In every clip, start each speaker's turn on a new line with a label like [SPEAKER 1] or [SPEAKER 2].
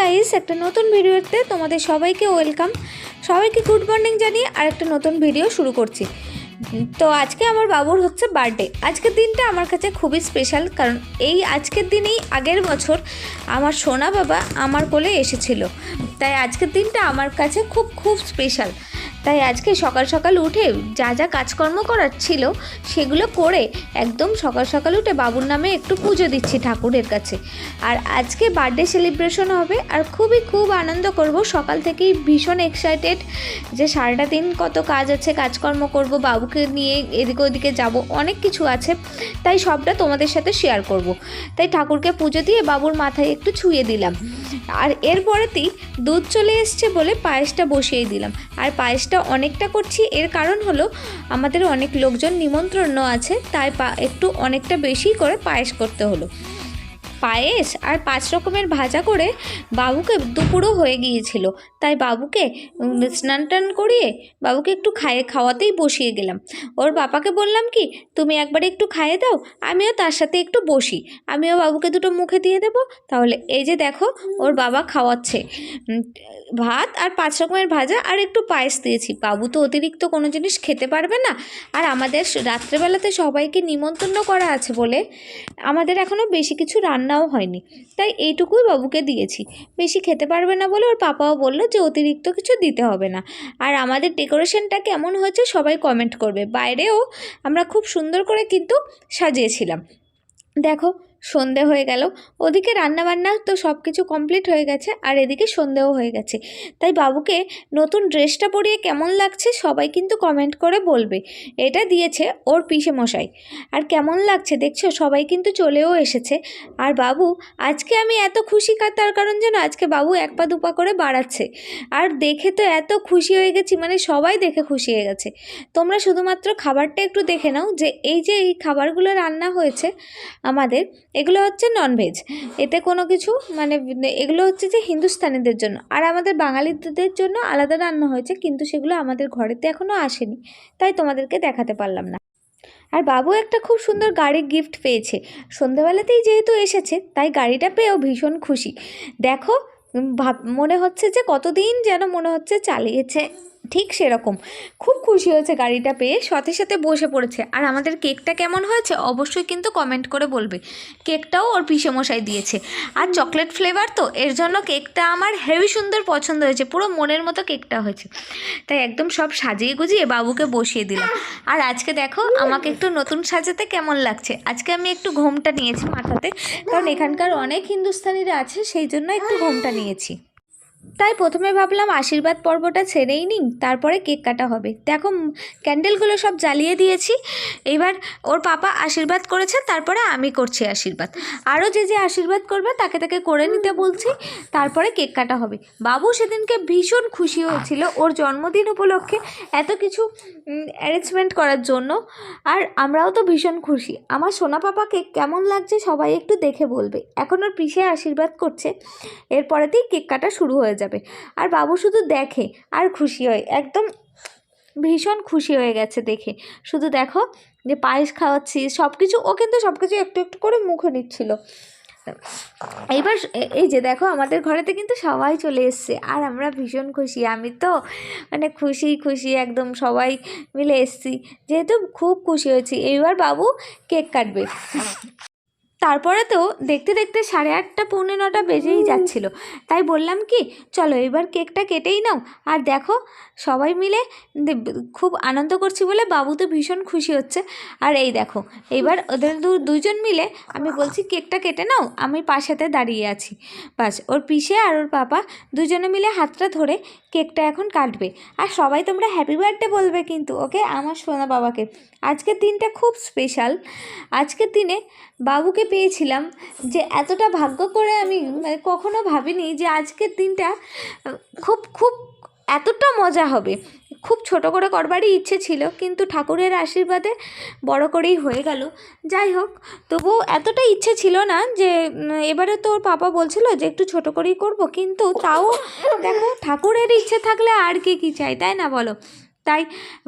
[SPEAKER 1] Guys একটা নতুন ভিডিওতে তোমাদের সবাইকে ওয়েলকাম সবাইকে গুড মর্নিং জানিয়ে আর একটা নতুন ভিডিও শুরু করছি। তো আজকে আমার বাবুর হচ্ছে বার্থডে আজকের দিনটা আমার কাছে খুবই স্পেশাল কারণ এই আজকের দিনেই আগের বছর আমার সোনা বাবা আমার কোলে এসেছিল। তাই আজকের দিনটা আমার কাছে খুব খুব স্পেশাল তাই আজকে সকাল সকাল উঠে যা যা কাজকর্ম করার ছিল সেগুলো করে একদম সকাল সকাল উঠে বাবুর নামে একটু পুজো দিচ্ছি ঠাকুরের কাছে। আর আজকে বার্থডে সেলিব্রেশন হবে আর খুবই খুব আনন্দ করব। সকাল থেকেই ভীষণ এক্সাইটেড যে সারাটা দিন কত কাজ আছে, কাজকর্ম করব, বাবুকে নিয়ে এদিকে ওদিকে যাব, অনেক কিছু আছে। তাই সবটা তোমাদের সাথে শেয়ার করব। তাই ঠাকুরকে পুজো দিয়ে বাবুর মাথায় একটু ছুঁয়ে দিলাম। আর এরপরেতেই দুধ চলে এসছে বলে পায়েসটা বসিয়ে দিলাম। আর পায়েসটা অনেকটা করছি, এর কারণ হলো আমাদের অনেক লোকজন নিমন্ত্রণ আছে, তাই একটু অনেকটা বেশি করে পায়েস করতে হলো। পায়েস আর পাঁচ রকমের ভাজা করে বাবুকে দুপুরও হয়ে গিয়েছিল। তাই বাবুকে স্নান টান করিয়ে বাবুকে একটু খায়ে, খাওয়াতেই বসিয়ে গেলাম। ওর বাবাকে বললাম কি, তুমি একবার একটু খাইয়ে দাও, আমিও তার সাথে একটু বসি। আমিও বাবুকে দুটো মুখে দিয়ে দেবো। তাহলে এই যে দেখো, ওর বাবা খাওয়াচ্ছে। ভাত আর পাঁচ রকমের ভাজা আর একটু পায়েস দিয়েছি। বাবু তো অতিরিক্ত কোনো জিনিস খেতে পারবে না। আর আমাদের রাত্রেবেলাতে সবাইকে নিমন্ত্রণ করা আছে বলে আমাদের এখনও বেশি কিছু রান্নাও হয়নি। তাই এইটুকুই বাবুকে দিয়েছি। বেশি খেতে পারবে না বলে ওর পাপাও বলল যে অতিরিক্ত কিছু দিতে হবে না। আর আমাদের ডেকোরেশনটা কেমন হয়েছে সবাই কমেন্ট করবে। বাইরেও আমরা খুব সুন্দর করে কিন্তু সাজিয়েছিলাম। দেখো সন্ধে হয়ে গেল। ওদিকে রান্নাবান্না তো সব কিছু কমপ্লিট হয়ে গেছে, আর এদিকে সন্ধেও হয়ে গেছে। তাই বাবুকে নতুন ড্রেসটা পরিয়ে কেমন লাগছে সবাই কিন্তু কমেন্ট করে বলবে। এটা দিয়েছে ওর পিসে মশাই আর কেমন লাগছে দেখছ? সবাই কিন্তু চলেও এসেছে। আর বাবু, আজকে আমি এত খুশি তার কারণ যেন আজকে বাবু এক পা দুপা করে বাড়াচ্ছে। আর দেখে তো এত খুশি হয়ে গেছি মানে সবাই দেখে খুশি হয়ে গেছে। তোমরা শুধুমাত্র খাবারটা একটু দেখে নাও যে এই যে এই খাবারগুলো রান্না হয়েছে আমাদের এগুলো হচ্ছে ননভেজ এতে কোনো কিছু মানে এগুলো হচ্ছে যে হিন্দুস্তানিদের জন্য। আর আমাদের বাঙালিদের জন্য আলাদা রান্না হয়েছে, কিন্তু সেগুলো আমাদের ঘরেতে এখনও আসেনি। তাই তোমাদেরকে দেখাতে পারলাম না। আর বাবু একটা খুব সুন্দর গাড়ির গিফট পেয়েছে। সন্ধ্যাবেলাতেই যেহেতু এসেছে, তাই গাড়িটা পেয়েও ভীষণ খুশি। দেখো ভাব, মনে হচ্ছে যে কতদিন যেন মনে হচ্ছে চালিয়েছে। ঠিক সেরকম। খুব খুশি হয়েছে গাড়িটা পেয়ে, সাথে সাথে বসে পড়েছে। আর আমাদের কেকটা কেমন হয়েছে অবশ্যই কিন্তু কমেন্ট করে বলবে। কেকটাও ওর মশাই দিয়েছে। আর চকলেট ফ্লেভার তো, এর জন্য কেকটা আমার হেভি সুন্দর পছন্দ হয়েছে। পুরো মনের মতো কেকটা হয়েছে। তাই একদম সব সাজিয়ে গুজিয়ে বাবুকে বসিয়ে দিলাম। আর আজকে দেখো, আমাকে একটু নতুন সাজাতে কেমন লাগছে? আজকে আমি একটু ঘোমটা নিয়েছি মাথাতে। কারণ এখানকার অনেক হিন্দুস্তানিরা আছে, সেই জন্য একটু ঘোমটা নিয়েছি। তাই প্রথমে ভাবলাম আশীর্বাদ পর্বটা ছেড়েই নিই তারপরে কেক কাটা হবে। দেখো ক্যান্ডেলগুলো সব জ্বালিয়ে দিয়েছি। এবার ওর পাপা আশীর্বাদ করেছে, তারপরে আমি করছি আশীর্বাদ। আরও যে যে আশীর্বাদ করবে, তাকে তাকে করে নিতে বলছি, তারপরে কেক কাটা হবে। বাবু সেদিনকে ভীষণ খুশি হয়েছিল ওর জন্মদিন উপলক্ষে এত কিছু অ্যারেঞ্জমেন্ট করার জন্য। আর আমরাও তো ভীষণ খুশি। আমার সোনা পাপাকে কেমন লাগছে সবাই একটু দেখে বলবে। এখন ওর পিসে আশীর্বাদ করছে। এরপরেতেই কেক কাটা শুরু হয়ে যাবে। আর বাবু শুধু দেখে আর খুশি হয়, একদম ভীষণ খুশি হয়ে গেছে দেখে। শুধু দেখো যে পায়েস খাওয়াচ্ছি সব কিছু ও কিন্তু সব কিছু একটু একটু করে মুখে নিচ্ছিল। এইবার এই যে দেখো আমাদের ঘরেতে কিন্তু সবাই চলে এসছে, আর আমরা ভীষণ খুশি। আমি তো মানে খুশি খুশি একদম সবাই মিলে এসছি, যেহেতু খুব খুশি হয়েছি। এইবার বাবু কেক কাটবে। তারপরে তো দেখতে দেখতে সাড়ে আটটা পৌনে নটা বেজেই যাচ্ছিল। তাই বললাম কি চলো এবার কেকটা কেটেই নাও। আর দেখো সবাই মিলে খুব আনন্দ করছি বলে বাবু তো ভীষণ খুশি হচ্ছে। আর এই দেখো এবার ওদের দু- দুজন মিলে আমি বলছি কেকটা কেটে নাও আমি পাশেতে দাঁড়িয়ে আছি। বাস ওর পিসে আর ওর পাপা দুজনে মিলে হাতটা ধরে কেকটা এখন কাটবে। আর সবাই তোমরা হ্যাপি বার্থডে বলবে কিন্তু ওকে? আমার সোনা বাবাকে। আজকের দিনটা খুব স্পেশাল আজকের দিনে বাবুকে পেয়েছিলাম যে এতটা ভাগ্য করে আমি মানে কখনো ভাবিনি যে আজকের দিনটা, খুব খুব এতটা মজা হবে। খুব ছোট করে করবারই ইচ্ছে ছিল, কিন্তু ঠাকুরের আশীর্বাদে বড় করেই হয়ে গেল। যাই হোক, তবুও এতটা ইচ্ছে ছিল না যে, এবারে তো ওর পাপা বলছিল যে একটু ছোট করেই করব, কিন্তু তাও দেখো, ঠাকুরের ইচ্ছে থাকলে আর কে কী চাই তাই না বলো? তাই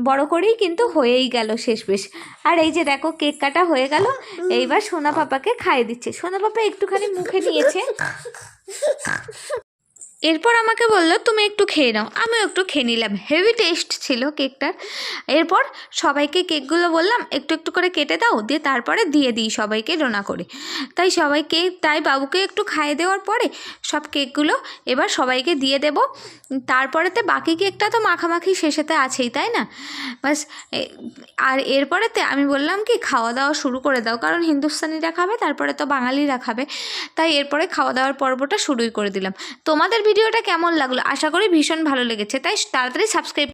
[SPEAKER 1] বড় করেই কিন্তু হয়েই গেল শেষ বেশ আর এই যে দেখো কেক কাটা হয়ে গেল, এইবার সোনা পাপাকে খাইয়ে দিচ্ছে। সোনা পাপা একটুখানি মুখে নিয়েছে। এরপর আমাকে বলল, তুমি একটু খেয়ে নাও। আমিও একটু খেয়ে নিলাম। হেভি টেস্ট ছিল কেকটার এরপর সবাইকে কেকগুলো বললাম, একটু একটু করে কেটে দাও, দিয়ে তারপরে দিয়ে দিই সবাইকে ডোনা করে। তাই সবাইকে, তাই বাবুকে একটু খাইয়ে দেওয়ার পরে সব কেকগুলো এবার সবাইকে দিয়ে দেব। তারপরেতে বাকি কেকটা তো মাখামাখি শেষেতে আছেই, তাই না? বাস আর এরপরেতে আমি বললাম কি খাওয়া দাওয়া শুরু করে দাও। কারণ হিন্দুস্তানিরা খাবে, তারপরে তো বাঙালিরা খাবে। তাই এরপরে খাওয়া দাওয়ার পর্বটা শুরুই করে দিলাম। তোমাদের ভিডিওটা কেমন লাগল? আশা করি ভীষণ ভালো লেগেছে তাই তাড়াতাড়ি সাবস্ক্রাইব